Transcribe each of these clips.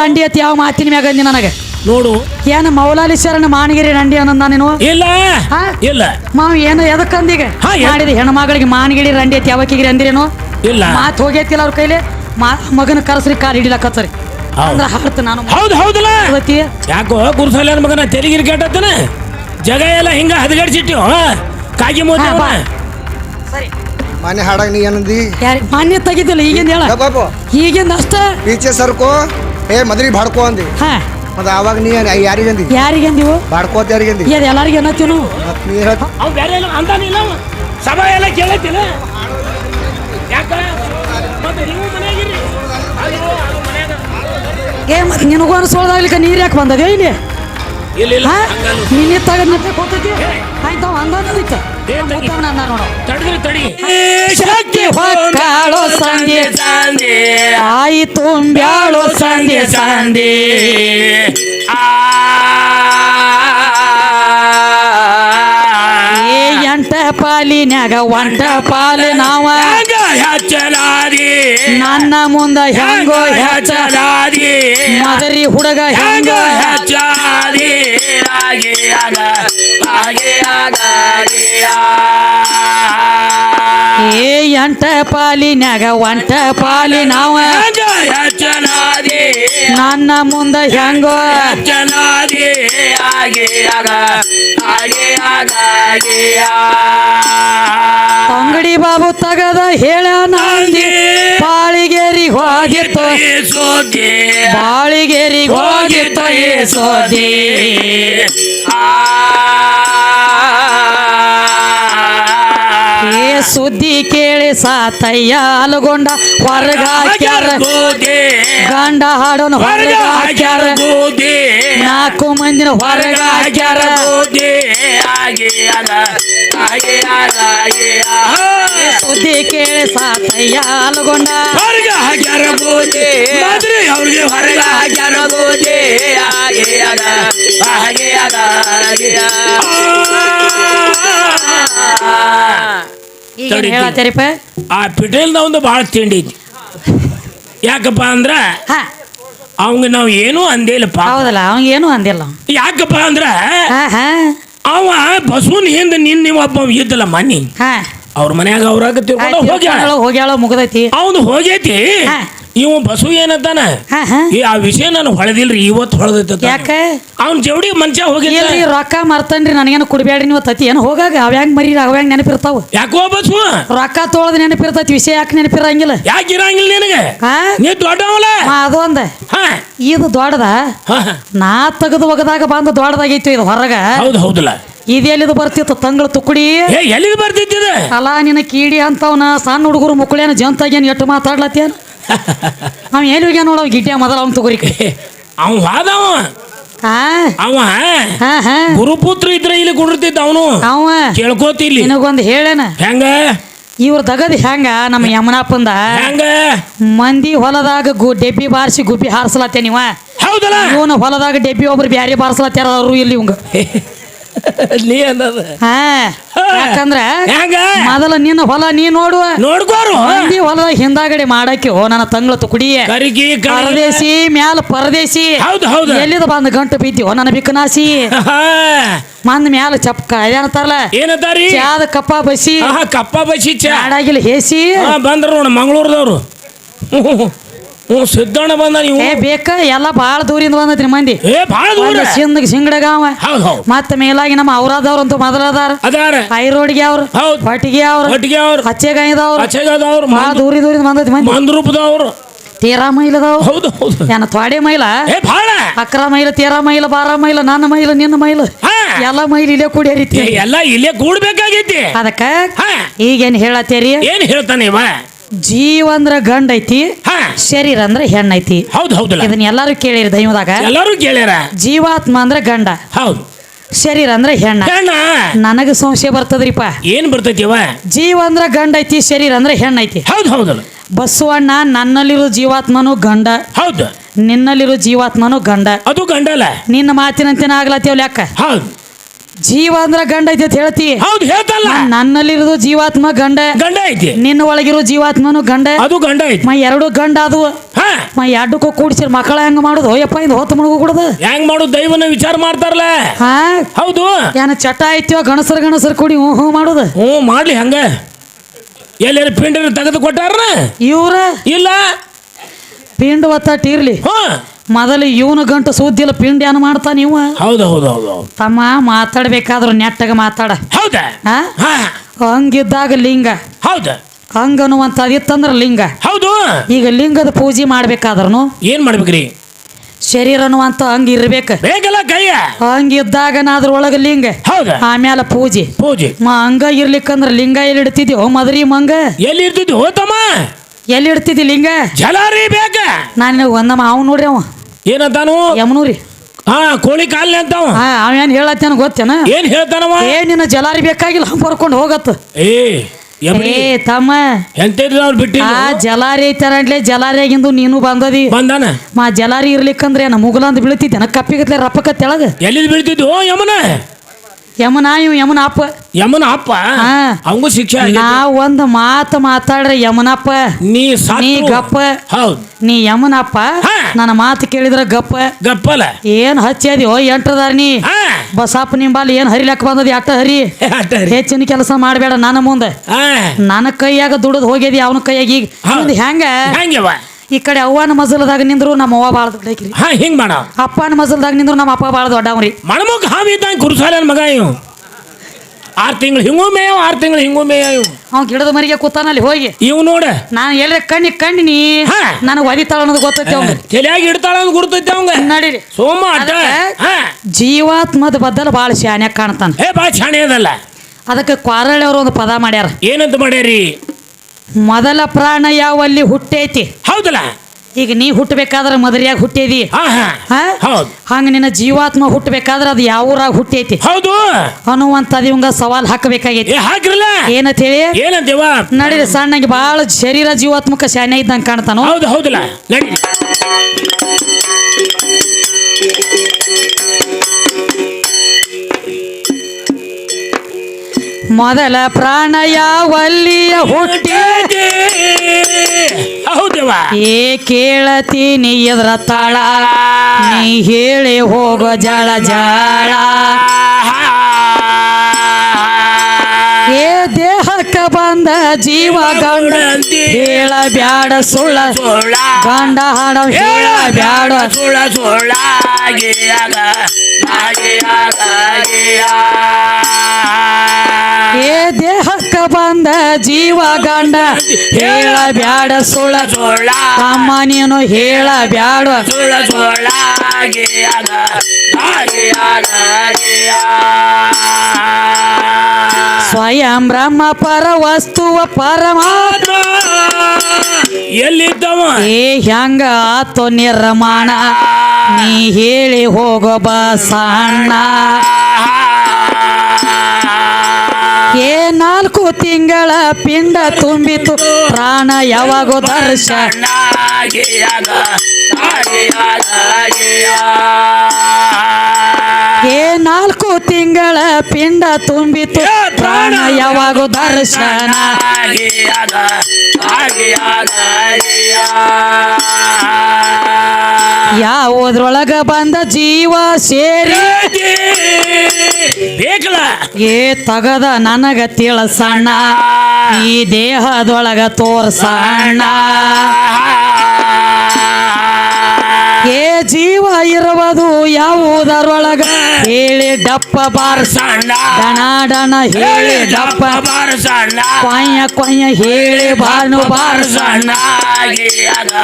ರಂಡಿ ಅತಿ ಯಾವ ಮಾತಿನ ಮ್ಯಾಗ ಅಂದಿ ನನಗೆ? ನೋಡು. ಏನ ಮೌಲಾಲಿ ಶರಣ ಮಾನಗಿರಿ ರಂಡಿ ಅನ್ನೋದ ನೀನು ಇಲ್ಲ. ಹಾ? ಇಲ್ಲ. ಮಾವ ಏನು ಎದಕ್ಕಂದೀಗ ಹಾ, ಎ- ಮಾಡಿದ ಹೆಣ್ಮಗಳಿಗೆ ಮಾನಗಿರಿ ರಂಡಿ ಅತಿ ಯಾವಕ್ಕಿಗಿರಿ ಅಂದಿರೇನು? ಇಲ್ಲ. ಮಾತು ಹೋಗೈತಿಲ್ಲ ಅವ್ರ ಕೈಲಿ? ಮಾ ಮಗನ ಕರೆಸ್ರಿ ಕಾಲ್ ಹಿಡಿಲಕತ್ತರಿ ಹೌದು. ಅಂದ್ರ ಹಾಡ್ತ ನಾನು ಹೌದು ಹೌದಲ್ಲ? ಯಾಕೋ ಗುರುಸಲ್ಯಾನ ಮಗನ ತೆಲಿಗಿರಿ ಕೆಟ್ಟತ್ತನ ಜಗ ಎಲ್ಲ ಹಿಂಗ ಹದಗಡ್ಸಿಟ್ಟಿವ್ ಕಾಗಿ ಮೋದಿ ಹಾ, ಬಾ. ಸರಿ. ಮನೆ ಹಾಡಾಗ ನೀ ಏನಂದಿ? ಯಾರಿ ಮಾನ್ಯ ತೆಗಿದಿಲ್ಲ ಈಗಿಂದ ಹೇಳ. ಬಾಬು ಈಗಿಂದ ಅಷ್ಟ. ಈಚೆ ಸರ್ಕೋ? ಏ ಮದ್ರಿ ಬಾಡ್ಕೋ ಅಂದಿ. ಹಾ. ಮತ್ತೆ ಅವಾಗ ನೀ ಯಾರಿಗಂದಿ ಯಾರಿಗಂದಿವು ಬಾಡ್ಕೋತ ಅಂತ ಯಾರಿಗಂದಿ ಇದು ಎಲ್ಲಾರಿಗೆ ಮತ್ ನೀ ಅವ್ ಬೇರೆ ಎಲ್ಲ ಅಂತಾನಿಲ್ಲ ಅವ. ಸಭಾ ಎಲ್ಲ ಕೇಳತ್ತಿಲ್ಲ. ಯಾಕ? ಮತ್ತೆ ನೀವು ಮನ್ಯಾಗಿರಿ ಅಯ್ಯೋ, ಅದು ಮನ್ಯಾಗ. ಏ ಮತ್ತೆ ನಿನಗೂ ಅನ್ಸೋದಾಗ್ಲಿಕ್ಕೆ ನೀರು ಯಾಕೆ ಬಂದದೆ ಇಲ್ಲಿ? ಇಲ್ಲ ಇಲ್ಲ. ಹಾ? ಹಂಗಲ್ಲ. ಕೂತೈತಿ? ಅಂದ ತಡ್ರಿ ತಡಿ. ಶಕ್ತಿ ಆಯಿ ತುಂಬ್ಯಾಳೋ ಎಂಟ ಪಾಲಿನ್ಯಾಗ ಒಂಟ ಪಾಲು ನಾವ. ಹಚ್ಚಲಾದಿ ನನ್ನ ಮುಂದ ಹೆಂಗೋ ಮದರಿ ಹುಡುಗ ಹೆಂಗೋ ಹೆಂಗ ಏ ಎಂಟ ಪಾಲಿನ್ಯಾಗ ಒಂಟ ಪಾಲಿ ನಾವ. ನನ್ನ ಮುಂದ ಹೆಂಗೋ? ಅಂಗಡಿ ಬಾಬು ತಗದ ಹೇಳ ನಂದಿ ಬಾಳಿಗೇರಿಗೆ ಹೋಗಿತ್ತು ಸೋದೆ ಬಾಳಿಗೇರಿಗೆ ಹೋಗಿತ್ತು ಏಸೋದಿ ಏ ಸುದ್ದಿ ಕೇಳಿ ಸಾತಯ್ಯ ಅಲುಗೊಂಡ ಹೊರಗ ಹಾಕ್ಯಾರ. ಗಂಡ ಹಾಡೋನು ಹೊರಗ ಹಾಕ್ಯಾರ. ನಾಲ್ಕು ಮಂದಿನ ಹೊರಗ ಹಾಕ್ಯಾರ ಸುದ್ದಿ ಕೇಳಿ ಸಾತಯ್ಯ ಅಲ್ಗೊಂಡ ಹೊರಗ ಹಾಕ್ಯಾರ ಬೋದೆ ಮಾದ್ರಿ ಅವ್ರಿಗೆ ಹೊರಗ ಹಾಕ್ಯಾರ ಬೂದಿ ಹಾಗೆ ಆಗ ಹಾಗೆ ಆಗ ಹಾಗೆ ಈಗ ತಡಿ. ಹೇಳತ್ತೀರಿಪ್ಪ? ಆ ಪಿಟೇಲ್ದ ಒಂದು ಭಾಳ ತಿಂಡಿ ಐತಿ ಯಾಕಪ್ಪ ಅಂದ್ರ ಹಾ. ಅವಂಗ ನಾವು ಏನೂ ಅಂದೇಲಪ್ಪ ಹೌದಲ್ಲ ಅವ್ನ್ ಏನು ಅಂದಿಲ್ಲ ಯಾಕಪ್ಪ ಅಂದ್ರ ಹಾ ಹಾ. ಅವ ಬಸವನ್ ಹಿಂದ ನಿನ್ನ ನೀವು ಒಬ್ಬ ಇದ್ದಲ್ಲ ಮನಿ. ಹಾ. ಅವ್ರ ಮನ್ಯಾಗ ಅವ್ರಾಗ ತಿಳ್ಕೊಂಡು ಹೋಗ್ಯಾಳ. ಹೋಗ್ಯಾಳ ಮುಗದೈತಿ. ಅವನು ಹೋಗೈತಿ. ಹಾ. ಇವ ಬಸು ಏನಂತಾನ? ಹಾ ಹಾ. ಈ ಆ ವಿಷಯ ನಾನು ಹೊಳೆದಿಲ್ರಿ ಇವತ್ತು ಹೊಳೆದೈತ ಯಾಕ? ಅವ್ನ ಜೋಡಿ ಮನುಷ್ಯ ಹೋಗಿಲ್ಲ ಇಲ್ರಿ ರೊಕ್ಕ ಮರ್ತನ್ರಿ ನನಗೇನು ಕುಡಿಬೇಡ್ರಿ ನೀವು ತತಿ ಏನು ಹೋಗಾಗ? ಅವ್ಯಾಂಗ ಮರಿ ಅವ್ಯಾಂಗ ನೆನಪಿರ್ತಾವ? ಯಾಕೋ ಬಸು? ರೊಕ್ಕ ತೊಳದ್ ನೆನಪಿರ್ತೈತಿ ವಿಷಯ ಯಾಕೆ ನೆನಪಿರಂಗಿಲ್ಲ? ಯಾಕೆ ಇರಂಗಿಲ್ಲ ನಿನಗೆ? ಹಾ? ನೀ ದೊಡ್ಡವಲ್ಲ. ಮಾ, ಅದು ಒಂದ. ಹಾ. ಇದು ದೊಡ್ಡದ. ಹಾ. ನಾ ತೆಗೆದು ಒಗದಾಗ ಬಂದು ದೊಡ್ಡದಾಗೈತಿ ಇದು ಹೊರಗ. ಹೌದು ಹೌದಲ್ಲ. ಇದೆಲ್ಲಿದು ಬರ್ತಿತ್ತು ತಂಗಳ ತುಕ್ಕುಡಿ ಏ ಬರ್ತಿದ್ದ ಬರ್ತಿದ್ದಿದ ಅಲ್ಲ ನಿನ್ನ ಕೀಡಿ ಅಂತವನ ಸಣ್ಣ ಹುಡುಗರು ಮುಕ್ಕಳೇನ ಜಂತಾಗೇನು ಎಟ್ಟು ಮಾತಾಡ್ಲತ್ತೇನು? ಅವ್ ಏನು ಹೋಗ್ಯಾನ ನೋಡವ್ ಗಿಡ್ಡ ಮೊದಲ ಅವ್ನ ತುಗುರಿ ಅವ ಹಾದವ. ಹಾ? ಅವ ಹಾ? ಹಾ ಗುರುಪುತ್ರ ಇದ್ರೆ ಇಲ್ಲಿ ಕುಡಿರ್ತಿದ್ದ ಅವನು. ಅವ? ಕೇಳ್ಕೋತಿ ಇಲ್ಲಿ. ನಿನಗೊಂದು ಹೇಳೇನ? ಹೆಂಗ? ಇವ್ರ ದಗದ್ ಹೆಂಗ? ನಮ್ಮ ಯಮನಪ್ಪಂದ ಹೆಂಗ? ಮಂದಿ ಹೊಲದಾಗ ಗು ಡೆಬ್ಬಿ ಬಾರಿಸಿ ಗುಬ್ಬಿ ಹಾರಿಸ್ಲತ್ತೇನಿವ ಹೌದಲ್ಲ? ಇವನು ಹೊಲದಾಗ ಡೆಬ್ಬಿ ಒಬ್ರು ಬ್ಯಾರೆ ಬಾರಿಸ್ಲತ್ತಾರ ಅವರು ಇಲ್ಲಿ ಇವಂಗ. ನೀ ಅನ್ನದ. ಹಾ ಯಾಕಂದ್ರ ಹೆಂಗ? ಮೊದಲ ನಿನ್ನ ಹೊಲ ನೀ ನೋಡುವ. ನೋಡ್ಕೋರು. ನೀ ಹೊಲದಾಗ ಹಿಂದಾಗಡೆ ಮಾಡಕ್ಕೆ ಓ ನನ್ನ ತಂಗ್ಳ ತುಕುಡಿ ಕರಿಗಿ ಪರದೇಶಿ ಮ್ಯಾಲ ಪರದೇಶಿ. ಹೌದು ಹೌದು. ಎಲ್ಲಿದ ಬಂದ ಗಂಟು ಬೀತಿ ಓ ನನ್ನ ಬಿಕ್ಕನಾಸಿ ಮಂದ ಮ್ಯಾಲ ಚಪ್ಕ ಏನಂತಾರಲ್ಲ ಏನಂತಾರಿ? ಚಾದ ಕಪ್ಪ ಬಸಿ. ಕಪ್ಪ ಬಸಿ ಚಾ. ಆಡಾಗಿಲ್ಲ ಹೇಸಿ. ಬಂದ್ರು ಬಂದ್ರ ನೋಡ ಮಂಗಳೂರದವ್ರು. ಹ್ಞೂ ಸಿದ್ದಣ್ಣ ಬಂದ ನೀವು. ಏ ಬೇಕ? ಎಲ್ಲ ಬಾಳ ದೂರಿಂದ ಬಂದತ್ರಿ ಮಂದಿ. ಏ ಭಾಳ ದೂರ. ಸಿಂದಗ್ ಸಿಂಗಡಗಾವ ಹೌದು ಹೌದು. ಮತ್ತ ಮೇಲಾಗಿ ನಮ್ಮ ಔರಾದವ್ರಂತೂ ಮೊದಲದಾರ ಅದಾರ. ಐರೋಡ್ಗೆ ಅವ್ರು ಹೌದು. ಹೊಟ್ಟಿಗೆ ಅವ್ರು ಒಟ್ಟಿಗೆ ಅವ್ರು. ಹಚ್ಚೆಗಾಯ್ದವ್ರು. ಅಚ್ಚಗದವ್ರು ಭಾಳ ದೂರಿ ದೂರಿಂದ ಬಂದೈತಿ ಮಂದಿ. ಮಂದ್ರೂಪದವ್ರು. ತೇರಾ ಮೈಲದಾವ್ ಹೌದು ಹೌದು. ಏನ ತ್ವಾಡೆ ಮೈಲ? ಏ ಭಾಳ. ಅಕ್ರ ಮೈಲ ತೇರಾ ಮೈಲ ಬಾರ ಮೈಲ ನನ್ನ ಮೈಲ ನಿನ್ನ ಮೈಲ. ಎಲ್ಲಾ ಎಲ್ಲ ಮೈಲ್ ಇಲ್ಲೇ ಕೂಡಿ ಹರಿತಿ ಏ, ಎಲ್ಲ ಇಲ್ಲೇ ಕೂಡ್ಬೇಕಾಗೈತಿ. ಅದಕ್ಕ ಹಾ. ಈಗೇನ್ ಹೇಳತ್ತೇರಿ? ಏನ್ ಹೇಳ್ತಾನೆ ಇವ? ಜೀವ ಅಂದ್ರ ಗಂಡ ಐತಿ ಹಾ. ಶರೀರ ಅಂದ್ರ ಹೆಣ್ಣೈತಿ ಹೌದು ಹೌದಲ್ಲ ಇದನ್ನ ಎಲ್ಲಾರು ಕೇಳಿರಿ ದೈವದಾಗ. ಎಲ್ಲರೂ ಕೇಳ್ಯಾರ. ಜೀವಾತ್ಮ ಅಂದ್ರ ಗಂಡ ಹೌದು. ಶರೀರ ಅಂದ್ರ ಹೆಣ್ಣ. ಹೆಣ್ಣ? ನನಗ ಸಂಶಯ ಬರ್ತದ್ರಿಪ್ಪ. ಏನ್ ಬರ್ತೈತಿ ಜೀವ ಅಂದ್ರ ಗಂಡ ಐತಿ ಶರೀರ ಅಂದ್ರ ಹೆಣ್ಣೈತಿ ಹೌದು ಹೌದಲ್ಲ ಬಸವಣ್ಣ ನನ್ನಲ್ಲಿರೋ ಜೀವಾತ್ಮನು ಗಂಡ. ಹೌದು. ನಿನ್ನಲ್ಲಿರೋ ಜೀವಾತ್ಮನು ಗಂಡ. ಅದು ಗಂಡಲ್ಲ ನಿನ್ನ ಮಾತಿನಂತೆ ಆಗ್ಲತ್ತೇವ್ ಲೆಕ್ಕ ಹೌದು. ಜೀವ ಅಂದ್ರ ಗಂಡ ಐತಿ ಅಂತ ಹೇಳ್ತಿ. ಹೌದು ಹೇಳ್ತಲ್ಲ. ನನ್ನಲ್ಲಿರೋದು ಜೀವಾತ್ಮ ಗಂಡ. ಗಂಡ ಐತಿ. ನಿನ್ನ ಒಳಗಿರೋ ಜೀವಾತ್ಮನು ಗಂಡ. ಅದು ಗಂಡ ಐತಿ. ಮೈ ಎರಡು ಗಂಡ ಅದು ಮೈ ಮ ಎರಡಕ್ಕೂ ಕೂಡಿಸಿ ಮಕ್ಕಳ ಹೆಂಗ್ ಮಾಡುದು? ಯಪ್ಪ ಇದು ಹೊತ್ತು ಮುಳುಗು ಕೊಡದು? ಹೆಂಗ್ ಮಾಡುದು? ದೈವನ ವಿಚಾರ ಮಾಡ್ತಾರಲ್ಲ. ಹಾ. ಹೌದು. ಏನ ಚಟ ಐತಿವ ಗಣಸರ ಗಣಸರ ಕೂಡಿ ಹ್ಞೂ ಹ್ಞೂ ಮಾಡುದು? ಹ್ಞೂ ಮಾಡ್ಲಿ ಹಂಗ. ಎಲ್ಲಿ ಪಿಂಡ ತೆಗೆದು ಕೊಟ್ಟಾರ ಇವ್ರ? ಇಲ್ಲ. ಪಿಂಡ್ ಒತ್ತಾಟಿರ್ಲಿ ಇರ್ಲಿ ಹ್ಞೂ. ಮೊದಲು ಇವನು ಗಂಟು ಸುದ್ದಿಲ್ಲ ಪಿಂಡಿ ಅನ್ನ ಮಾಡ್ತಾ ಇವ? ಹೌದು ಹೌದು ಹೌದು ತಮ್ಮ ಮಾತಾಡ್ಬೇಕಾದ್ರು ನೆಟ್ಟಗ ಮಾತಾಡ. ಹೌದಾ? ಹಂಗಿದ್ದಾಗ ಲಿಂಗ. ಹೌದು? ಅನ್ನುವಂತ ಇತ್ತಂದ್ರ ಲಿಂಗ. ಹೌದು. ಈಗ ಲಿಂಗದ ಪೂಜೆ ಮಾಡ್ಬೇಕಾದ್ರೂ ಏನ್ ಮಾಡ್ಬೇಕ್ರಿ? ಶರೀರ ಅನ್ನುವಂತ ಹಂಗ ಇರ್ಬೇಕು. ಬೇಕಲ್ಲ ಕೈಯ. ಹಂಗಿದ್ದಾಗ ಅದ್ರೊಳಗೆ ಲಿಂಗ. ಹೌದು? ಆಮ್ಯಾಲ ಪೂಜೆ. ಪೂಜೆ. ಮ ಹಂಗ ಇರ್ಲಿಕ್ಕಂದ್ರ ಲಿಂಗ ಎಲ್ಲಿ ಇಡ್ತಿದ್ಯೋ ಮದ್ರಿ ಮಂಗ? ಎಲ್ಲಿ ಇರ್ತಿದ್ವಿ ಹೋತಮ್ಮ? ಎಲ್ಲಿ ಇಡ್ತಿದ್ದಿ ಲಿಂಗ? ಜಲಾರಿ ಬೇಕ ನಾನು ಒಂದಮ್ಮ ಅವ್ ನೋಡ್ರಿ ಅವ. ಏನಂತಾನು ಯಮನೂರಿ. ಹಾ ಕೋಳಿ ಕಾಲ್ನೆ ಅಂತಾವ ಹಾ ಅವೇನ್ ಹೇಳತ್ತೇನ ಗೊತ್ತೇನ? ಏನ್ ಹೇಳ್ತಾನವ ಏ ನಿನ್ನ ಜಲಾರಿ ಬೇಕಾಗಿಲ್ಲ ಬರ್ಕೊಂಡು ಹೋಗತ್ತ. ಏ ಏ ತಮ್ಮ. ಎಂತಿದ್ರು ಅವ್ರು ಬಿಟ್ಟಿಲ್ಲ ಆ ಜಲಾರಿ ಐತಾರನ್ಲೆ ಜಲಾರಿಯಾಗಿಂದು ನೀನು ಬಂದದಿ. ಬಂದಾನ? ಮಾ ಜಲಾರಿ ಇರ್ಲಿಕ್ಕಂದ್ರೆ ಏನ ಅಂತ ಬೀಳ್ತಿದ್ದೇನ ಕಪ್ಪಿಗತ್ಲೆ ರಪ್ಪಕ್ಕ ತೆಳಗ. ಎಲ್ಲಿ ಬೀಳ್ತಿದ್ವು ಯಮನ. ಯಮನ ಇವ್ ಯಮನ ಅಪ್ಪ ಯಮನ ಅಪ್ಪ ಹಾ. ಅವಂಗೂ ಶಿಕ್ಷೆ ಆಗೈತಿ. ನಾ ಒಂದ್ ಮಾತು ಮಾತಾಡ್ರೆ ಯಮನಪ್ಪ ನೀ ನೀ ಗಪ್ಪ. ಹೌದು. ನೀ ಯಮನಪ್ಪ. ನನ್ನ ಮಾತು ಕೇಳಿದ್ರ ಗಪ್ಪ. ಗಪ್ಪಲ. ಏನ್ ಹಚ್ಚದಿ ಓ ಎಂಟ್ರದಾರ ನೀ. ಬಸಪ್ಪ ನಿಂಬಲ್ಲಿ ಏನ್ ಹರಿಲಕ್ಕ ಬಂದದಿ? ಅಟ್ಟ ಹರಿ. ಹೆಚ್ಚಿನ ಕೆಲಸ ಮಾಡಬೇಡ ನನ್ನ ಮುಂದೆ. ನನ್ನ ಕೈಯಾಗ ದುಡದ್ ಹೋಗ್ಯದಿ ಅವನ ಕೈಯಾಗ ಈಗ. ಹೆಂಗ? ಈ ಕಡೆ ಅವ್ವನ ಮಜಲದಾಗ ನಿಂದ್ರು ನಮ್ಮ ಅವ್ವ ಬಾಳ ದೊಡ್ಡಕ್ರಿ ಹಾ ಹಿಂಗ್ ಮಾಡ. ಅಪ್ಪನ ಮಜಲ್ದಾಗ ನಿಂದ್ರು ನಮ್ಮ ಅಪ್ಪ ಬಾಳ ದೊಡ್ಡವ್ರಿ. ಮಣಮುಖ ಹಾವಿ ಕುರುಸಾಲನ ಕುರ್ಸಾಲ ಮಗ ಇವ್. ಆರು ತಿಂಗಳು ಹಿಂಗೂ ಮೇಯವ್ ಆರು ತಿಂಗಳು ಹಿಂಗೂ ಮೇಯ ಇವ್. ಅವ್ನ ಗಿಡದ ಮರಿಗೆ ಕೂತಾನಲ್ಲಿ ಹೋಗಿ. ಇವ್ ನೋಡ. ನಾನು ಎಲ್ಲರ ಕಣ್ಣಿ ಕಣ್ಣಿನಿ ಹಾ. ನನಗೆ ಒದಿತಾಳ ಅನ್ನೋದು ಗೊತ್ತೈತಿ ಅವ್ನು ತಲೆಯಾಗಿ ಇಡ್ತಾಳ ಅಂತ ಗುರ್ತೈತಿ ಅವಂಗ ನಡೀರಿ. ಸೋಮ ಅಡ್ಡ. ಅದಕ್ಕೆ ಹಾ. ಜೀವಾತ್ಮದ ಬದ್ದಲ ಭಾಳ ಶಾನ್ಯಾಗ ಕಾಣ್ತಾನ. ಏ ಬಾ ಚಾಣೆ ಅದಲ್ಲ ಅದಕ್ಕೆ ಕ್ವಾರಳ್ಳಿ ಅವರು ಒಂದು ಪದ ಮಾಡ್ಯಾರ. ಏನಂತ ಮಾಡ್ಯಾರಿ? ಮೊದಲ ಪ್ರಾಣ ಯಾವಲ್ಲಿ ಹುಟ್ಟೈತಿ? ಹೌದಲ್ಲ? ಈಗ ನೀ ಹುಟ್ಟಬೇಕಾದ್ರೆ ಮದರಿಯಾಗಿ ಹುಟ್ಟೇದಿ? ಹಂಗ ನಿನ್ನ ಜೀವಾತ್ಮ ಹುಟ್ಟಬೇಕಾದ್ರೆ ಅದು ಯಾವ ಊರಾಗ ಹುಟ್ಟೈತಿ? ಹೌದು. ಅನ್ನುವಂತ ಇವಂಗ ಸವಾಲ್ ಹಾಕಬೇಕಾಗೈತಿ. ಹಾಕ್ರಲ್ಲ? ಏನಂತ ಹೇಳಿ? ಏನಂತೇವ ನಡೀರಿ ಸಣ್ಣಗೆ ಭಾಳ ಶರೀರ ಜೀವಾತ್ಮಕ ಶಾನೆ ಇದ್ದಂಗೆ ಕಾಣ್ತಾನೋ? ಹೌದು ಹೌದಲ್ಲ. ಮೊದಲ ಪ್ರಾಣ ಯಾವಲ್ಲಿಯ ಹುಟ್ಟಿ. ಹೌದವ ಏ ಕೇಳತೀನಿ ಎದ್ರ ತಾಳ. ನೀ ಹೇಳಿ ಹೋಗೋ ಜಳ ಜಳ. ಏ ದೇಹಕ್ಕ ಬಂದ ಜೀವ ಗಂಡ ಹೇಳ ಬ್ಯಾಡ ಸುಳ್ಳ. ಗಂಡ ಹಾಡ ಹೇಳ ಬ್ಯಾಡ. ಸುಳ ಸುಳ ಏ ದೇಹಕ್ಕ ಬಂದ ಜೀವ ಗಂಡ ಹೇಳ ಬ್ಯಾಡ ಸುಳ್ಳ ಸುಳ ಅಮ್ಮ ನೀನು ಹೇಳ ಬ್ಯಾಡ ಸುಳ ಸುಳ ಸ್ವಯಂ ಬ್ರಹ್ಮ ಪರ ವಸ್ತುವ ಪರಮಾತ್ಮ. ಎಲ್ಲಿದ್ದವ? ಏ ಹೆಂಗ ಆತೋ ನಿರ್ಮಾಣ. ನೀ ಹೇಳಿ ಹೋಗೋ ಬಸಣ್ಣ ಏ ನಾಲ್ಕು ತಿಂಗಳ ಪಿಂಡ ತುಂಬಿತು. ಪ್ರಾಣ ಯಾವಾಗೋ ದರ್ಶನ ಏ ನಾಲ್ಕು ತಿಂಗಳ ಪಿಂಡ ತುಂಬಿತು. ಪ್ರಾಣ ಯಾವಾಗೋ ದರ್ಶನ ಯಾವುದ್ರೊಳಗ ಬಂದ ಜೀವ ಸೇರಿ? ಏ ತಗದ ನನಗ ತಿಳಸಣ್ಣ ಈ ದೇಹದೊಳಗ ತೋರ್ಸಣ್ಣ ಏ ಜೀವ ಇರುವುದು ಯಾವುದರೊಳಗ? ಹೇಳಿ ಡಪ್ಪ ಬಾರಸಣ್ಣ ಸಣ್ಣ. ಡಣ ಡಣ ಹೇಳಿ ಡಪ್ಪ ಬಾರಸಣ್ಣ ಕೊಯ್ಯ ಕೊಯ್ಯ ಹೇಳಿ ಬಾನು ಬಾರಸಣ್ಣ ಸಣ್ಣ.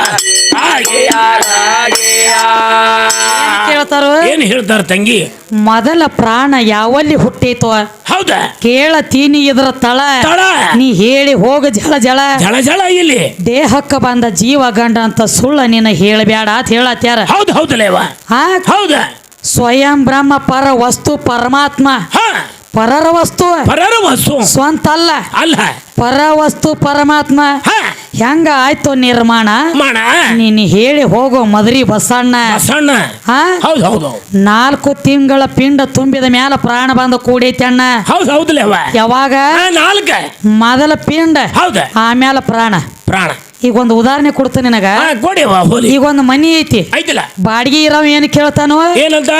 ಕೇಳ್ತಾರ? ಏನ್ ಹೇಳ್ತಾರ ತಂಗಿ? ಮೊದಲ ಪ್ರಾಣ ಯಾವಲ್ಲಿ ಹುಟ್ಟೈತೋ? ಹೌದಾ? ಕೇಳತೀನಿ ಇದ್ರ ತಳ. ತಳ. ನೀ ಹೇಳಿ ಹೋಗ ಜಳ ಜಳ. ಜಳ ಜಳ ಇಲ್ಲಿ. ದೇಹಕ್ಕ ಬಂದ ಜೀವ ಗಂಡ ಅಂತ ಸುಳ್ಳ ನಿನ್ನ ಹೇಳಬೇಡ ಅಂತ ಹೇಳತ್ಯಾರ. ಹೌದು ಹೌದಲ್ಲೇವ ಹೌದ ಹೌದಾ. ಸ್ವಯಂ ಬ್ರಹ್ಮ ಪರ ವಸ್ತು ಪರಮಾತ್ಮ. ಪರರ ವಸ್ತು. ಪರರ ವಸ್ತು. ಸ್ವಂತ ಅಲ್ಲ ಅಲ್ಲ. ಪರ ವಸ್ತು ಪರಮಾತ್ಮ. ಹಾ. ಹೆಂಗ ಆಯ್ತು ನಿರ್ಮಾಣ? ಮಾಣ ನೀನು ಹೇಳಿ ಹೋಗೋ ಮದ್ರಿ ಬಸಣ್ಣ. ಸಣ್ಣ ಹಾ? ಹೌದು ಹೌದು ನಾಲ್ಕು ತಿಂಗಳ ಪಿಂಡ ತುಂಬಿದ ಮ್ಯಾಲ ಪ್ರಾಣ ಬಂದ ಕೂಡೈತಿ ಅಣ್ಣ. ಹೌದು ಯಾವಾಗ? ನಾಲ್ಕ. ಮೊದಲ ಪಿಂಡ ಹೌದ. ಆಮ್ಯಾಲ ಪ್ರಾಣ. ಪ್ರಾಣ. ಈಗ ಒಂದು ಉದಾಹರಣೆ ಕೊಡ್ತೀನಿ ನಿನಗ. ಹಾ ಕೊಡಿವ ಹೋಲಿ. ಈಗ ಒಂದು ಮನಿ ಐತಿ. ಐತಿಲ್ಲ. ಬಾಡಿಗೆ ಇರೋ ಏನು ಕೇಳ್ತಾನೋ? ಏನಂತ?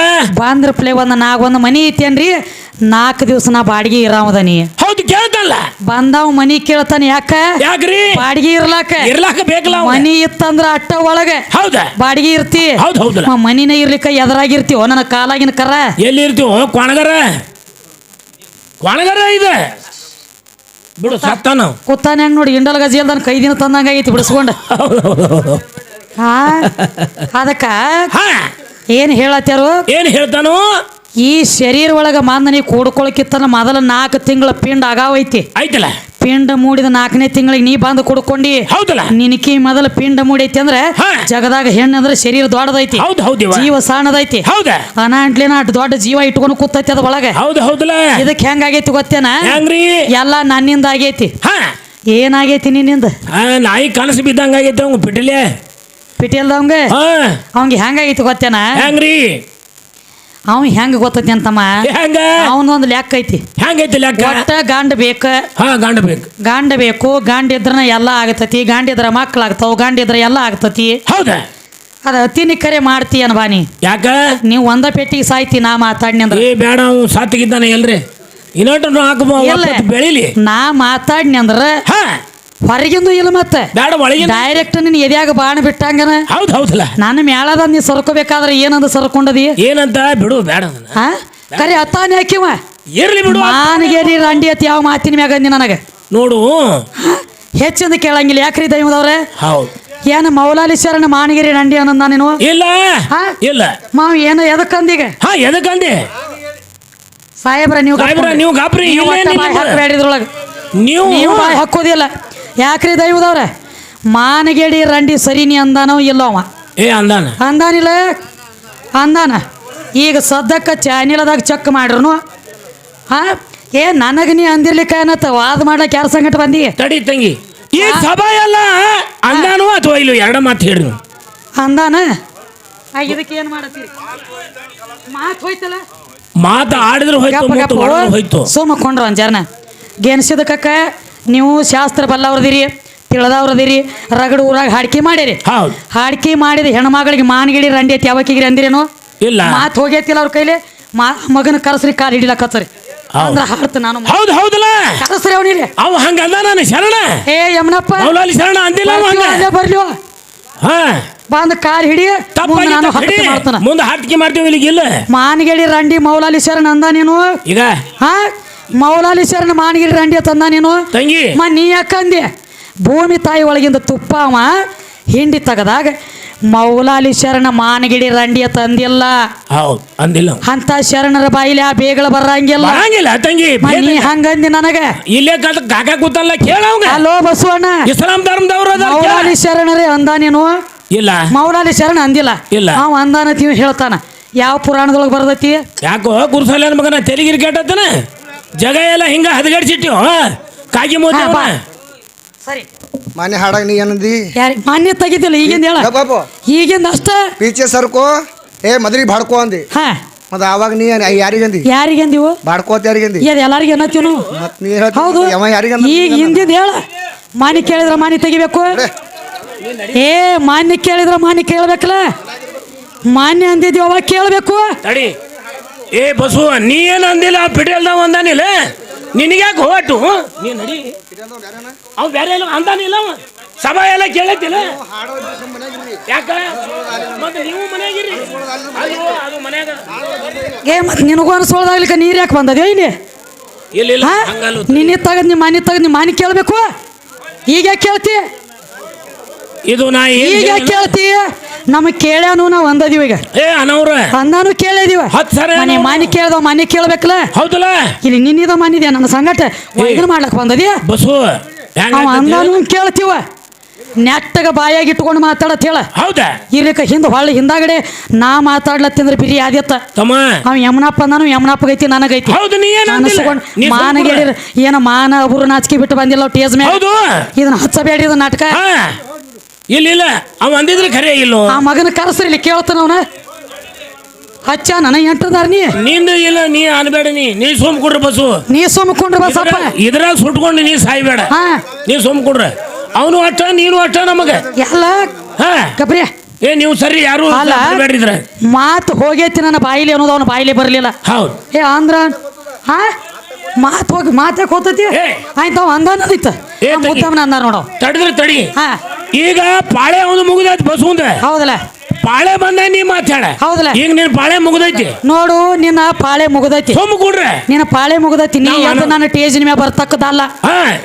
ಬಂದ್ರ ಪ್ಲೇ ಒಂದು ನಾಗ ಒಂದು ಮನಿ ಐತಿ ಅನ್ರಿ ನಾಲ್ಕು ದಿವಸ ನಾ ಬಾಡಿಗೆ ಇರಾವದ ನೀ ಹೌದು ಬಂದಾವ್ ಮನಿ ಕೇಳ್ತಾನೆ ಯಾಕ? ಯಾಕ್ರಿ? ಬಾಡಿಗೆ ಇರ್ಲಾಕ. ಇರ್ಲಾಕ ಬೇಕಲ್ಲ. ಮನಿ ಇತ್ತಂದ್ರ ಅಟ್ಟ ಒಳಗೆ. ಹೌದ? ಬಾಡಿಗೆ ಇರ್ತಿ. ಹೌದು ಹೌದಲ್ಲ ಮ- ಮನಿನ ಇರ್ಲಿಕ್ಕ ಎದರಾಗಿರ್ತಿವ ನನ್ನ ಕಾಲಾಗಿನ ಕರ. ಎಲ್ಲಿ ಇರ್ತೀವೋ ಕೊಣಗರ ಕೊಣಗರ ಇದೆ. ಬಿಡು ಸತ್ತ ನಾವು ಕೂತಾನ ಹೆಂಗ್ ನೋಡಿ ಇಂಡಲ್ ಗಜಿಯಲ್ದನ್ ಕೈ ದಿನ ತಂದಂಗ ಐತಿ ಬಿಡಿಸ್ಕೊಂಡ. ಹೌದು ಹೌದು ಹೌದು ಹಾ ಅದಕ್ಕ ಹಾ. ಏನ್ ಹೇಳತ್ತಾರು ಏನ್ ಹೇಳ್ತಾನು? ಈ ಶರೀರ ಒಳಗ ಮಾಂದ ನೀ ಕೂಡ್ಕೊಳಕಿತ್ತನ ಮೊದಲ ನಾಲ್ಕು ತಿಂಗಳ ಪಿಂಡ ಆಗಾವೈತಿ ಐತಲ್ಲ ಪಿಂಡ ಮೂಡಿದ ನಾಲ್ಕನೇ ತಿಂಗಳಿಗೆ ನೀ ಬಂದು ಕುಡ್ಕೊಂಡಿ. ಹೌದಲ್ಲ? ನಿನಕಿ ಮೊದಲ ಪಿಂಡ ಮೂಡೈತಿ ಅಂದ್ರೆ. ಜಗದಾಗ ಹೆಣ್ಣು ಅಂದ್ರೆ ಶರೀರ ದೊಡ್ಡದೈತಿ. ಹೌದು ಹೌದು ಜೀವ ಸಣ್ಣದೈತಿ ಹೌದ? ಅನಾಂಟ್ಲಿನ ಅಟ್ ದೊಡ್ಡ ಜೀವ ಇಟ್ಕೊಂಡು ಕೂತೈತಿ ಅದ ಒಳಗೆ. ಹೌದು ಹೌದಲ್ಲ? ಇದಕ್ಕೆ ಹೆಂಗಾಗೈತಿ ಗೊತ್ತೇನ? ಎಲ್ಲ ನನ್ನಿಂದ ಆಗೈತಿ. ಏನಾಗೈತಿ ನಿನ್ನಿಂದ? ನಾಯಿ ಕನಸು ಬಿದ್ದಂಗ ಆಗೈತೆ ಅವ್ನು ಪಿಟಿಲೆ ಹಾ. ಅವಂಗ ಹೆಂಗಾಗೈತಿ ಗೊತ್ತೇನ? ಹೆಂಗ್ರಿ? ಅವ್ ಹೆಂಗ್ ಗೊತ್ತೈತಿ ಅಂತಮ್ಮ? ಹೆಂಗ? ಅವನೊಂದು ಲೆಕ್ಕ ಐತಿ. ಹೆಂಗೈತಿ ಲೆಕ್ಕ? ಒಟ್ಟ ಗಂಡ ಬೇಕ. ಹಾ ಗಂಡ ಬೇಕು. ಗಂಡ ಬೇಕು ಗಂಡ ಇದ್ರನ ಎಲ್ಲ ಆಗತೈತಿ ಗಂಡ ಇದ್ರ ಮಕ್ಳಾಗ್ತಾವ ಗಂಡ ಇದ್ರ ಎಲ್ಲ ಆಗ್ತತಿ. ಹೌದ? ಅದ ಅತಿನಿ ಕರೆ ಮಾಡ್ತಿ ಅನ್ಬಾನಿ ಯಾಕ? ನೀವು ಒಂದ ಪೆಟ್ಟಿಗೆ ಸಾಯ್ತಿ ನಾ ಮಾತಾಡ್ನಿ ಅಂದ್ರೆ. ಏ ಬೇಡ ಅವ್ನು ಸಾತಿಗಿದ್ದಾನೆ ಎಲ್ರಿ. ಇನ್ನೊಟ್ಟು ಹಾಕಬೋ. ಬೆಳಿಲಿ. ನಾ ಮಾತಾಡ್ನಿ ಅಂದ್ರ ಹಾ. ಹೊರಗಿಂದು ಇಲ್ಲ ಮತ್ತೆ. ಬೇಡ ಒಳಗಿನ ಡೈರೆಕ್ಟ್ ನಿನ್ ಎದ್ಯಾಗ ಬಾಣ ಬಿಟ್ಟಂಗನ? ಹೌದು ಹೌದಲ್ಲ ನಾನು ಮ್ಯಾಳದ ನೀ ಸರ್ಕೋಬೇಕಾದ್ರೆ ಏನಂದ ಸರ್ಕೊಂಡದಿ? ಏನಂತ ಬಿಡು ಬೇಡ. ಹಾ? ಕರೆ ಅತ್ತಾನೆ ಹಾಕಿವ ಇರ್ಲಿ ಬಿಡು. ಮಾನಗೇರಿ ರಂಡಿ ಅತಿ ಯಾವ ಮಾತಿನ ಮ್ಯಾಗ ಅಂದಿ ನನಗೆ? ನೋಡು. ಹೆಚ್ಚಿಂದ ಕೇಳಂಗಿಲ್ಲ ಯಾಕ್ರಿ ದೈವದವ್ರೆ? ಹೌದು. ಏನು ಮೌಲಾಲಿ ಶರಣ ಮಾನಗಿರಿ ರಂಡಿ ಅನ್ನಂದ ನೀನು? ಇಲ್ಲ. ಹಾ? ಇಲ್ಲ. ಮಾವ ಏನು ಎದಕ್ಕಂದೀಗ? ಹಾ ಎದಕ್ಕಂದೆ? ಸಾಹೇಬ್ರ ನೀವು ಸಾಹೇಬ್ರ, ನೀವು ಗಾಬ್ರಿ, ನಿಲ್ಲುವ. ಹಾಕಬೇಡಿದ್ರೊಳಗೆ. ನೀವು ನೀವು ಬಾಯ್ ಹಾಕೋದಿಲ್ಲ. ಯಾಕ್ರಿ ದೈವದವ್ರೆ? ಮಾನಗೇಡಿ ರಂಡಿ ಸರಿನಿ ಅಂದಾನೋ ಇಲ್ಲೋ ಅವ? ಏ ಅಂದಾನ. ಅಂದಾನಿಲ್ಲ? ಅಂದಾನ. ಈಗ ಸದ್ಯಕ್ಕೆ ಚಾನಿಲದಾಗ ಚೆಕ್ ಮಾಡ್ರು ಹಾ ಏ ನನಗೆ ನೀ ಅಂದಿರ್ಲಿಕ್ಕ ಏನತ್ತ? ವಾದ ಮಾಡ್ಲಕ್ಕೆ ಯಾರ ಸಂಗಟ ಬಂದಿ? ತಡಿ ತಂಗಿ. ಈ ಸಭಾ ಎಲ್ಲ ಅಂದಾನು ಅಥವಾ ಇಲ್ಲ ಎರಡು ಮಾತು ಹೇಳ್ರಿ. ಅಂದಾನ? ಆ, ಇದಕ್ಕೆ ಏನು ಮಾಡತ್ತೀರಿ? ಮಾತು ಹೋಯ್ತಲ್ಲ? ಮಾತು ಆಡಿದ್ರು ಹೋಯ್ತು ಗಪ್ಪ ಮೂತು ಹೊಡೆದ್ರೆ ಹೋಯ್ತು. ಗಪ್ಪ ಸುಮ್ಮ ಕೊಂಡ್ರು ಗೆನ್ಸಿದ ಗೆನ್ಸಿದಕ್ಕ ನೀವು ಶಾಸ್ತ್ರ ಬಲ್ಲವ್ರದಿರಿ ತಿಳಿದವ್ರದಿರಿ ರಗಡು ಊರಾಗ ಹಾಡ್ಕಿ ಮಾಡಿರಿ. ಹೌದು. ಹಾಡ್ಕಿ ಮಾಡಿದ ಹೆಣ್ಮಗಳಿಗೆ ಮಾನಗಿಡಿ ರಂಡಿ ಐತಿ ಯಾವಕ್ಕಿಗಿರಿ ಅಂದಿರೇನು? ಇಲ್ಲ. ಮಾತು ಹೋಗೈತಿಲ್ಲ ಅವ್ರ ಕೈಲಿ? ಮಾ ಮಗನ ಕರೆಸ್ರಿ ಕಾಲು ಹಿಡಿಲಕತ್ತರಿ ಹೌದು. ಅಂದ್ರ ಹಾಡ್ತ ನಾನು ಹೌದು ಹೌದಲ್ಲ? ಕರೆಸ್ರಿ ಅವನಿಗೆ ಅವ ಹಂಗ ನಾನು ಶರಣ. ಏ ಯಮನಪ್ಪ. ಮೌಲಾಲಿ ಶರಣ ಅಂದಿಲ್ಲ ಅವ ಹಂಗ. ಅಲ್ಲೇ ಬರ್ಲಿ ಹಾ. ಬಂದ ಕಾಲ್ ಹಿಡಿ ಮುಂದೆ ನಾನು ಹಟ್ಟಿ ಮಾಡ್ತಾನ. ಮುಂದೆ ಹಾಟಿಗೆ ಮಾಡ್ತೀವಿ ಇಲ್ಲಿಗೆ ಇಲ್ಲ. ಮಾನಗಿಡಿ ರಂಡಿ ಮೌಲಾಲಿ ಶರಣ ಅಂದ ನೀನು? ಈಗ? ಹಾ. ಮೌಲಾಲಿ ಶರಣ ಮಾನಗಿಡಿ ರಂಡಿ ತಂದ ನೀನು? ತಂಗಿ. ಮ ನೀ ಯಾಕಂದೆ ಭೂಮಿ ತಾಯಿ ಒಳಗಿಂದ ತುಪ್ಪ ಅವ ಹಿಂಡಿ ತಗದಾಗ ಮೌಲಾಲಿ ಶರಣ ಮಾನಗಿಡಿ ರಂಡಿಯ ತಂದಿಲ್ಲ. ಹೌದು ಅಂದಿಲ್ಲ. ಅಂತ ಶರಣರ ಬಾಯಿಲಿ ಆ ಬೇಗಳ ಬರಂಗಿಲ್ಲ. ಬರಂಗಿಲ್ಲ ತಂಗಿ ಮ ನೀ ಹಂಗಂದಿ ನನಗ? ಇಲ್ಲೇ ಗಾಗ ಕೂತಲ್ಲ ಕೇಳವಂಗ ಅಲೋ ಬಸವಣ್ಣ. ಇಸ್ಲಾಂ ಧರ್ಮದವ್ರು ಅದಾರ ಕೇಳ. ಮೌಲಾಲಿ ಶರಣರೇ ಅಂದ ನೀನು? ಇಲ್ಲ. ಮೌಲಾಲಿ ಶರಣ ಅಂದಿಲ್ಲ. ಇಲ್ಲ. ಅವ ಅಂದಾನ ತೀವ್ ಹೇಳ್ತಾನ. ಯಾವ ಪುರಾಣದೊಳಗೆ ಬರ್ತೈತಿ ಯಾಕೋ ಗುರುಸಲ್ಯನ ಮಗನ ತೆಲಿಗಿರಿ ಕೇಟತ್ತನ? ಜಗ ಎಲ್ಲ ಹಿಂಗ ಹದಗಡಿಸಿಟ್ಟಿವ್ ಕಾಗಿ ಮೋದಿ ಹಾ, ಬಾ. ಸರಿ. ಮಾನ್ಯ ಹಾಡಾಗ ನೀ ಏನಂದಿ? ಯಾರಿ ಮಾನ್ಯ ತೆಗಿತಿಲ್ಲ ಈಗಿಂದ ಹೇಳ. ಬಾಬು ಈಗಿಂದ ಅಷ್ಟ. ಪೀಚೆ ಸರ್ಕೋ ಏ ಮದ್ರಿ ಬಾಡ್ಕೋ ಅಂದಿ. ಹಾ. ಮತ್ತ ಅವಾಗ ನೀ ಯಾರಿಗಂದಿ ಯಾರಿಗಂದಿವು ಬಾಡ್ಕೋತ ಯಾರಿಗಂದಿ ಇದು ಎಲ್ಲಾರಿಗೆ ಏನತ್ತೀವಿ ನಾವು ಮತ್ ನೀ ಹೇಳ್ತಿ ಹೌದು. ಯಮ ಯಾರಿಗಂದ ಈಗ ಹಿಂದಿಂದ ಹೇಳ. ಮಾನಿ ಕೇಳಿದ್ರ ಮಾನಿ ತೆಗಿಬೇಕು? ಏ ಮಾನ್ಯ ಕೇಳಿದ್ರ ಮಾನ್ಯ ಕೇಳ್ಬೇಕಲ್ಲ? ಮಾನ್ಯ ಅಂದಿದ್ವಿ ಅವಾಗ ಕೇಳಬೇಕು? ತಡಿ ಏ ಬಸು ನೀ ಏನು ಅಂದಿಲ್ಲ? ಪಿಟೇಲ್ದವ ಅಂದಾನಿಲ್ಲ ನಿನಗ್ಯಾಕೆ ಹೋಗಟ್ಟು ನೀ ನಡಿ. ಅವ್ ಬೇರೆ ಎಲ್ಲ ಅಂದಾನಿಲ್ಲ ಅವ? ಸಭಾ ಎಲ್ಲ ಕೇಳತ್ತಿಲ್ಲ ಯಾಕ? ಮತ್ತೆ ನೀವು ಮನೆಯಾಗಿರಿ ಅದು ಮನ್ಯಾಗ. ಏ ಮತ್ತೆ ನಿನಗೂ ಅನ್ಸೋದಾಗ್ಲಿಕ್ಕೆ ನೀರು ಯಾಕೆ ಬಂದದ? ಇಲ್ಲಿ ಇಲ್ಲ ಇಲ್ಲ ನಿನ್ನೆ ತಗದ್ ನಿಮ್ಮ ಮನೆ ತಗದ್ ನಿಮ್ಮ ಮನೆ ಕೇಳಬೇಕು? ಈಗ ಕೇಳ್ತಿ? ಇದು ನಾ ಈಗ. ಕೇಳ್ತಿ? ನಮಗೆ ಕೇಳ್ಯಾನು ನಾವು ಅಂದದಿವ ಈಗ. ಏ ಅನವ್ರ. ಅಂದಾನು ಕೇಳಿದೀವ ಸರಿ ಮನೆ ಅನವ್ರ. ಮನೆ ಕೇಳ್ದವ ಮನೆ ಕೇಳ್ಬೇಕಲ್ಲ ಹೌದಲ್ಲ? ಇಲ್ಲಿ ನಿನ್ನಿದ ಮನಿದ್ಯಾ ನನ್ನ ಸಂಗಟ? ಇದನ್ನ ಮಾಡ್ಲಕ್ ಬಂದದಿ ಬಸು ಅವ ಹೆಂಗ ಅಂದಾನು ಕೇಳ್ತೀವ. ನೆಟ್ಟಗ ಬಾಯಾಗಿ ಇಟ್ಕೊಂಡು ಮಾತಾಡತ್ ಹೇಳ. ಹೌದಾ? ಇರ್ಲಿಕ್ಕ ಹಿಂದೆ ಹೊಳ್ಳಿ ಹಿಂದಾಗಡೆ ನಾ ಮಾತಾಡ್ಲತ್ತಿಂದ್ರ ಬಿರಿ ಆದ್ಯತ್ತ. ತಮ್ಮ. ಅವ ಯಮನಪ್ಪ ನಾನು ಯಮನಪ್ಪಗೈತಿ ನನಗೈತಿ. ಹೌದು ನೀ ಏನ್ ಅಂದಿಲ್ಲ? ಅನ್ಸ್ಕೊಂಡ್ ನೀ ಸುಮ್ನೆ ಏನ ಮಾನ ಅಬ್ರು ನಾಚಿಕೆ ಬಿಟ್ಟು ಬಂದಿಲ್ಲ ಟೇಜ್ ಮೇಲೆ ಹೌದು. ಇದನ್ನ ಹಚ್ಚಬೇಡಿ ಇದನ್ನ ನಾಟಕ. ಹಾ. ಇಲ್ಲ ಇಲ್ಲ. ಅವ ಅಂದಿದ್ರೆ ಖರೆ ಇಲ್ಲೋ. ಆ ಮಗನ ಕರೆಸ್ರಿ ಇಲ್ಲಿ ಕೇಳ್ತಾನ ಅವನ. ಹಚ್ಚ ನನ ಎಂಟದಾರ ನೀ. ನಿಂದು ಇಲ್ಲ ನೀ ಅನ್ಬೇಡ ನೀ. ನೀ ಸುಮ್ ಕೊಡ್ರಿ ಬಸ್ಸು ನೀ ಸುಮ್ಕೊಂಡ್ರ ಬಸಪ್ಪ ಇದ್ರಾಗ- ಇದ್ರಾಗ ಸುಟ್ಕೊಂಡು ನೀ ಸಾಯ್ಬೇಡ. ಹಾ. ನೀ ಸೋಮ್ ಕೊಡ್ರ. ಅವನು ಅಟ್ಟ ನೀನು ಅಟ್ಟ ನಮಗೆ. ಎಲ್ಲ ಹಾ. ಗಬ್ರಿ. ಏ ನೀವು ಸರಿ ಯಾರು ಅಲ್ಲ. ಬೇಡ್ರಿದ್ರ ಮಾತು ಹೋಗೈತಿ ನನ್ನ ಬಾಯಿಲಿ ಅನ್ನೋದು ಅವನ ಬಾಯಿಲಿ ಬರಲಿಲ್ಲ. ಹೌದು. ಏ ಅಂದ್ರ ಹಾ? ಮಾತು ಹೋಗಿ ಮಾತಾಕ್ ಹೋತತಿ ಏ. ಆಯ್ತು ಅವ ಅಂದ ಅನ್ನೋದಿತ್ತ ಏ, ತಗಿ. ಅಂದ ನೋಡು. ತಡಿದ್ರೆ ತಡಿ. ಹಾ. ಈಗ ಪಾಳೆ ಅವನು ಮುಗಿದೈತಿ ಬಸವಂತ. ಹೌದಲ್ಲ. ಪಾಳೆ ಬಂದ ನೀ ಮಾತಾಡ. ಹೌದಲ್ಲ. ಈಗ ನಿನ್ ಪಾಳೆ ಮುಗಿದೈತಿ. ನೋಡು ನಿನ್ನ ಪಾಳೆ ಮುಗಿದೈತಿ. ಸೊಮ್ಮ ಕೊಡ್ರೆ. ನಿನ್ನ ಪಾಳೆ ಮುಗಿದೈತಿ. ನೀ ಅದು ನನ್ನ ಟೇಜಿನ ಮ್ಯಾಗ ಬರ್ತಕ್ಕದಲ್ಲ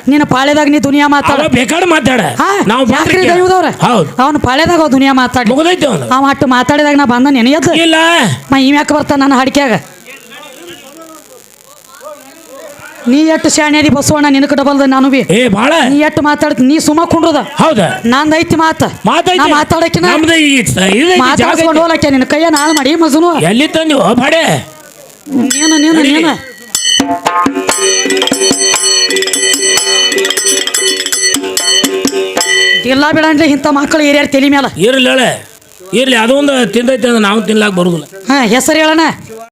ನಿನ್ನ ಪಾಳೆದಾಗ ನೀ ದುನಿಯಾ ಮಾತಾಡ. ಬೇಕಾದ್ರೆ ಮಾತಾಡ. ನಾವು ಯಾಕ್ರಿ ಬಂದ್ರೆ ದೈವದವ್ರ? ಹೌದು. ಅವನ ಪಾಳೆದಾಗ ದುನಿಯಾ ಮಾತಾಡ. ಮುಗಿದೈತಿ ಅವನು. ಅವ ಅಟ್ಟು ಮಾತಾಡಿದಾಗ ನಾ ಬಂದ ನೆನೆಯದ ಇಲ್ಲ. ಮ ಇವ್ಯಾಕ ಬರ್ತಾನ ನನ್ನ ಹಡಿಕ್ಯಾಗ. ನೀ ಎಷ್ಟು ಶಾಣ್ಯಾದಿ ಬಸವಣ್ಣ ನಿನಕ ಡಬಲ್ದ ನಾನು ಬಿ ಏ ಬಾಳ. ನೀ ಎಷ್ಟು ಮಾತಾಡ್ ನೀ ಸುಮ್ಮ ಕುಂಡ್ರದ. ಹೌದ? ನಾನ್ ಐತಿ ಮಾತ. ಮಾತೈತಿ. ನಾ ಮಾತಾಡಕಿನ. ಹೋಲಕ್ಕೆ ನಿನ್ನ ಕೈಯ ನಾಳೆ ಮಾಡಿ ಮಜನು. ಎಲ್ಲಿ ತಂದು? ಬಾಡೆ. ನೀನು ನೀನು. ನೀನು. ಇಲ್ಲ ಬಿಡ ಅಂದ್ರೆ ಇಂಥ ಮಕ್ಕಳು ಹಿರಿಯರ್ ತಲೆ ಮೇಲೆ ಇರ್ಲಿ ಹೇಳ ಇರ್ಲಿ ಅದೊಂದು ತಿಂದೈತೆ ಅಂದ್ರೆ ನಾವು ತಿನ್ಲಾಕ್ ಬರುದಿಲ್ಲ. ಹಾ ಹೆಸರು ಹೇಳಣ.